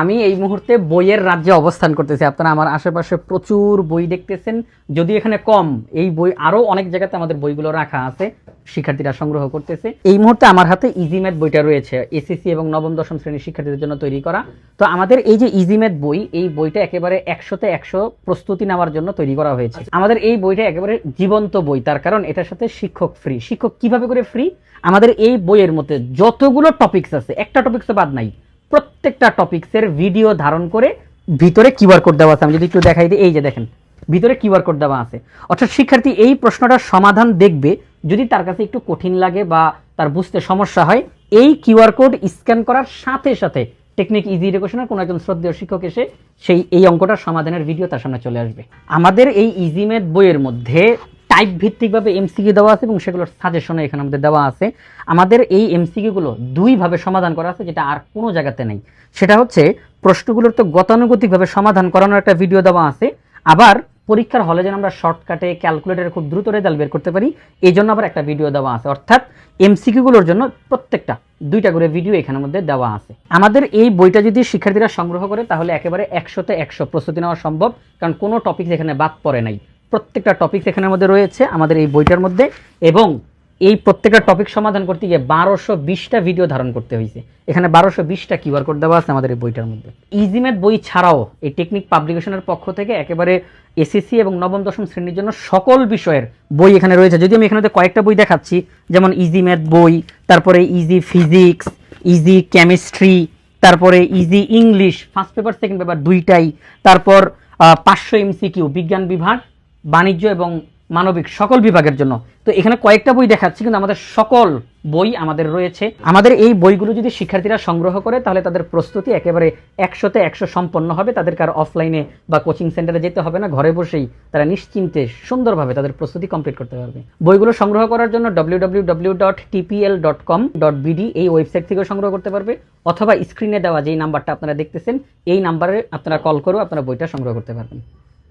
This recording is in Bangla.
আমি এই মুহূর্তে বইয়ের রাজ্যে অবস্থান করতেছি। আপনারা আমার আশেপাশে প্রচুর বই দেখতেছেন। যদি এখানে কম, এই বই আরও অনেক জায়গাতে আমাদের বইগুলো রাখা আছে, শিক্ষার্থীরা সংগ্রহ করতেছে। এই মুহূর্তে আমার হাতে ইজিম্যাথ বইটা রয়েছে এসএসসি এবং নবম দশম শ্রেণির শিক্ষার্থীদের জন্য তৈরি করা। তো আমাদের এই যে ইজিম্যাথ বই, এই বইটা একেবারে একশোতে একশো প্রস্তুতি নেওয়ার জন্য তৈরি করা হয়েছে। আমাদের এই বইটা একেবারে জীবন্ত বই, তার কারণ এটার সাথে শিক্ষক ফ্রি শিক্ষক কীভাবে করে ফ্রি আমাদের এই বইয়ের মধ্যে যতগুলো টপিকস আছে, একটা টপিকস বাদ নাই প্রত্যেকটা টপিক্সের ভিডিও ধারণ করে ভিতরে কিউআর কোড দেওয়া আছে। আমি যদি একটু দেখাই দিই, এই যে দেখেন, ভিতরে কিউআর কোড দেওয়া আছে। অর্থাৎ শিক্ষার্থী এই প্রশ্নটার সমাধান দেখবে যদি তার কাছে একটু কঠিন লাগে বা তার বুঝতে সমস্যা হয়, এই কিউআর কোড স্ক্যান করার সাথে সাথে টেকনিক ইজি এডুকেশনের কোনো একজন শ্রদ্ধেয় শিক্ষক এসে সেই, এই অঙ্কটার সমাধানের ভিডিও তার সামনে চলে আসবে। আমাদের এই ইজিমেট বইয়ের মধ্যে টাইপ ভিত্তিকভাবে এমসিকিউ দেওয়া আছে এবং সেগুলোর সাজেশনে এখানে আমাদের দেওয়া আছে। আমাদের এই এমসিকিউগুলো দুইভাবে সমাধান করা আছে, যেটা আর কোনো জায়গাতে নেই। সেটা হচ্ছে, প্রশ্নগুলোর তো গতানুগতিকভাবে সমাধান করানোর একটা ভিডিও দেওয়া আছে। আবার পরীক্ষার হলে যেন আমরা শর্টকাটে ক্যালকুলেটরে খুব দ্রুত রেজাল্ট বের করতে পারি এই জন্য আবার একটা ভিডিও দেওয়া আছে। অর্থাৎ এমসিকিউগুলোর জন্য প্রত্যেকটা, দুইটা করে ভিডিও এখানের মধ্যে দেওয়া আছে। আমাদের এই বইটা যদি শিক্ষার্থীরা সংগ্রহ করে, তাহলে একেবারে একশোতে একশো প্রস্তুতি নেওয়া সম্ভব, কারণ কোনো টপিক এখানে বাদ পড়ে নাই। প্রত্যেকটা টপিক এখানের মধ্যে রয়েছে, আমাদের এই বইটার মধ্যে। এবং এই প্রত্যেকটা টপিক সমাধান করতে গিয়ে বারোশো বিশটা ভিডিও ধারণ করতে হয়েছে। এখানে বারোশো বিশটা কিউআর কোড দেওয়া আছে আমাদের এই বইটার মধ্যে। ইজিমেট বই ছাড়াও এই টেকনিক পাবলিকেশনের পক্ষ থেকে একেবারে এসএসসি এবং নবম, দশম শ্রেণির জন্য সকল বিষয়ের বই এখানে রয়েছে। যদি আমি এখানে কয়েকটা বই দেখাচ্ছি, যেমন ইজি ম্যাথ বই, তারপরে ইজি ফিজিক্স ইজি কেমিস্ট্রি তারপরে easy English first paper second paper দুইটাই, তারপর পাঁচশো এমসিকিউ বিজ্ঞান বিভাগ বাণিজ্য এবং মানবিক সকল বিভাগের জন্য। তো এখানে কয়েকটা বই দেখাচ্ছি, কিন্তু আমাদের সকল বই আমাদের রয়েছে। আমাদের এই বইগুলো যদি শিক্ষার্থীরা সংগ্রহ করে, তাহলে তাদের প্রস্তুতি একেবারে একশোতে একশো সম্পন্ন হবে। তাদেরকে আর অফলাইনে বা কোচিং সেন্টারে যেতে হবে না। ঘরে বসেই তারা নিশ্চিন্তে, সুন্দরভাবে তাদের প্রস্তুতি কমপ্লিট করতে পারবে। বইগুলো সংগ্রহ করার জন্য বিডি এই ওয়েবসাইট থেকেও সংগ্রহ করতে পারবে। অথবা স্ক্রিনে দেওয়া যেই নাম্বারটা আপনারা দেখতেছেন, এই নাম্বারে আপনারা কল করেও আপনারা বইটা সংগ্রহ করতে পারবেন।